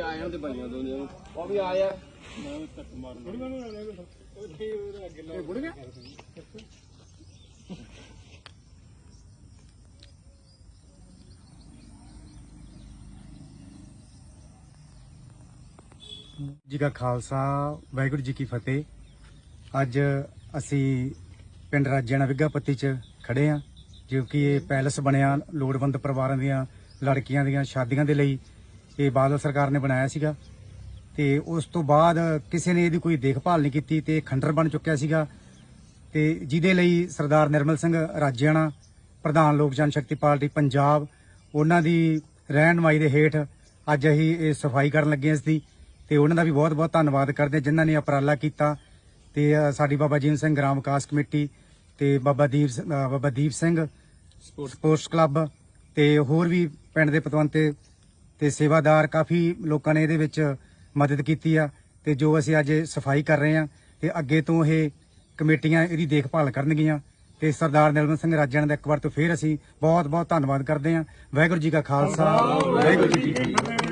ਆਇਆਂ ਤੇ ਪਾਈਆਂ ਦੋਨੇ ਨੂੰ ਉਹ ਵੀ ਆਇਆ ਜੀ ਕਾ ਖਾਲਸਾ, ਵਾਹਿਗੁਰੂ ਜੀ ਕੀ ਫਤਿਹ। ਅੱਜ ਅਸੀਂ ਪਿੰਡ ਰਾਜਿਆਣਾ ਵਿਗਾਪੱਤੀ ਚ ਖੜੇ ਆ, ਜੋ ਕਿ ਇਹ ਪੈਲਸ ਬਣਿਆ, ਲੋੜਵੰਦ ਪਰਿਵਾਰਾਂ ਦੀਆਂ, ਲੜਕੀਆਂ ਦੀਆਂ, ਸ਼ਾਦੀਆਂ ਦੇ ਲਈ ਇਹ ਬਾਦਲ ਸਰਕਾਰ ਨੇ ਬਣਾਇਆ ਸੀਗਾ। ਤੇ ਉਸ ਤੋਂ ਬਾਅਦ ਕਿਸੇ ਨੇ ਇਹਦੀ ਕੋਈ ਦੇਖਭਾਲ ਨਹੀਂ ਕੀਤੀ ਤੇ ਇਹ ਖੰਡਰ ਬਣ ਚੁੱਕਿਆ ਸੀਗਾ। ਤੇ ਜਿਹਦੇ ਲਈ ਸਰਦਾਰ ਨਿਰਮਲ ਸਿੰਘ ਰਾਜਿਆਣਾ ਪ੍ਰਧਾਨ ਲੋਕ ਜਨਸ਼ਕਤੀ ਪਾਰਟੀ ਪੰਜਾਬ ਉਹਨਾਂ ਦੀ ਰਹਿਨਮਾਈ ਦੇ ਹੇਠ ਅੱਜ ਅਸੀਂ ਇਹ ਸਫ਼ਾਈ ਕਰਨ ਲੱਗੇ ਹਾਂ ਇਸ ਦੀ। ਤੇ ਉਹਨਾਂ ਦਾ ਵੀ ਬਹੁਤ ਬਹੁਤ ਧੰਨਵਾਦ ਕਰਦੇ ਹਾਂ ਜਿਨ੍ਹਾਂ ਨੇ ਉਪਰਾਲਾ ਕੀਤਾ। ਤੇ ਸਾਡੀ ਬਾਬਾ ਜੀਵਨ ਸਿੰਘ ਗ੍ਰਾਮ ਵਿਕਾਸ ਕਮੇਟੀ ਤੇ ਬਾਬਾ ਦੀਪ ਬਾਬਾ ਦੀਪ ਸਿੰਘ ਸਪੋਰਟਸ ਕਲੱਬ ਤੇ ਹੋਰ ਵੀ ਪਿੰਡ ਦੇ ਪਤਵੰਤੇ ਤੇ ਸੇਵਾਦਾਰ ਕਾਫੀ ਲੋਕਾਂ ਨੇ ਇਹਦੇ ਵਿੱਚ ਮਦਦ ਕੀਤੀ ਆ ਤੇ ਜੋ ਅਸੀਂ ਅੱਜ ਸਫ਼ਾਈ ਕਰ ਰਹੇ ਆ ਤੇ ਅੱਗੇ ਤੋਂ ਇਹ ਕਮੇਟੀਆਂ ਇਹਦੀ ਦੇਖਭਾਲ ਕਰਨਗੀਆਂ ਤੇ ਸਰਦਾਰ ਨਿਰਮਲ ਸਿੰਘ ਰਾਜਣ ਦਾ ਇੱਕ ਵਾਰ ਤੋਂ ਫੇਰ ਅਸੀਂ ਬਹੁਤ ਬਹੁਤ ਧੰਨਵਾਦ ਕਰਦੇ ਆ ਵਾਹਿਗੁਰੂ ਜੀ ਕਾ ਖਾਲਸਾ, ਵਾਹਿਗੁਰੂ ਜੀ ਕੀ ਫਤਿਹ।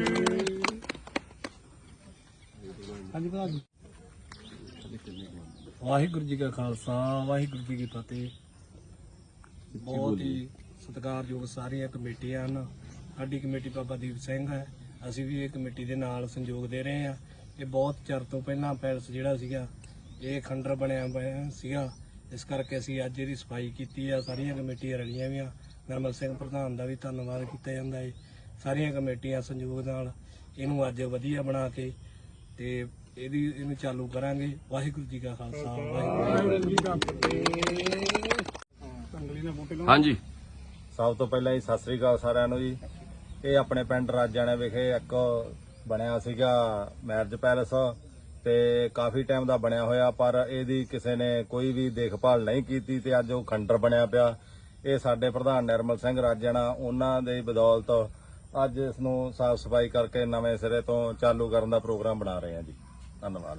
ਵਾਹਿਗੁਰੂ ਜੀ ਕਾ ਖਾਲਸਾ, ਵਾਹਿਗੁਰੂ ਜੀ ਕੀ ਫਤਿਹ। ਬਹੁਤ ਹੀ ਸਤਿਕਾਰਯੋਗ ਸਾਰੀਆਂ ਕਮੇਟੀਆਂ ਹਨ। ਸਾਡੀ ਕਮੇਟੀ ਬਾਬਾ ਦੀਪ ਸਿੰਘ ਹੈ। ਅਸੀਂ ਵੀ ਇਹ ਕਮੇਟੀ ਦੇ ਨਾਲ ਸੰਯੋਗ ਦੇ ਰਹੇ ਹਾਂ। ਇਹ ਬਹੁਤ ਚਿਰ ਤੋਂ ਪਹਿਲਾਂ ਪੈਲਸ ਜਿਹੜਾ ਸੀਗਾ, ਇਹ ਖੰਡਰ ਬਣਿਆ ਹੋਇਆ ਸੀਗਾ। ਇਸ ਕਰਕੇ ਅਸੀਂ ਅੱਜ ਇਹਦੀ ਸਫ਼ਾਈ ਕੀਤੀ ਆ। ਸਾਰੀਆਂ ਕਮੇਟੀਆਂ ਰਲੀਆਂ ਵੀ ਆ ਨਰਮਲ ਸਿੰਘ ਪ੍ਰਧਾਨ ਦਾ ਵੀ ਧੰਨਵਾਦ ਕੀਤਾ ਜਾਂਦਾ ਹੈ ਸਾਰੀਆਂ ਕਮੇਟੀਆਂ ਸੰਯੋਗ ਨਾਲ ਇਹਨੂੰ ਅੱਜ ਵਧੀਆ ਬਣਾ ਕੇ ਤੇ ਇਹਦੀ, ਇਹਨੂੰ ਚਾਲੂ ਕਰਾਂਗੇ। ਵਾਹਿਗੁਰੂ ਜੀ ਕਾ ਖਾਲਸਾ, ਵਾਹਿਗੁਰੂ ਜੀ ਕੀ ਹਾਂਜੀ। ਸਭ ਤੋਂ ਪਹਿਲਾਂ ਹੀ ਸਤਿ ਸ੍ਰੀ ਅਕਾਲ ਸਾਰਿਆਂ ਨੂੰ ਜੀ। ਇਹ ਆਪਣੇ ਪਿੰਡ ਰਾਜਾਣੇ ਵਿਖੇ ਇੱਕ ਬਣਿਆ ਸੀਗਾ ਮੈਰਿਜ ਪੈਲਸ ਤੇ ਕਾਫੀ ਟਾਈਮ ਦਾ ਬਣਿਆ ਹੋਇਆ, ਪਰ ਇਹਦੀ ਕਿਸੇ ਨੇ ਕੋਈ ਵੀ ਦੇਖਭਾਲ ਨਹੀਂ ਕੀਤੀ ਤੇ ਅੱਜ ਉਹ ਖੰਡਰ ਬਣਿਆ ਪਿਆ। ਇਹ ਸਾਡੇ ਪ੍ਰਧਾਨ ਨਿਰਮਲ ਸਿੰਘ ਰਾਜਾਣਾ, ਉਹਨਾਂ ਦੇ ਬਦੌਲਤ ਅੱਜ ਇਸ ਨੂੰ ਸਾਫ਼ ਸਫ਼ਾਈ ਕਰਕੇ ਨਵੇਂ ਸਿਰੇ ਤੋਂ ਚਾਲੂ ਕਰਨ ਦਾ ਪ੍ਰੋਗਰਾਮ ਬਣਾ ਰਹੇ ਹਾਂ ਜੀ। ਧੰਨਵਾਦ।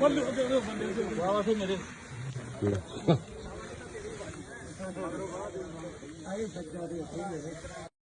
ਬੰਦੇ ਬੰਦੇ ਬੰਦੇ ਵਾਹ ਵਾਹ ਮੇਰੇ ਆਏ ਸੱਜਾ ਦੇ ਮੇਰੇ।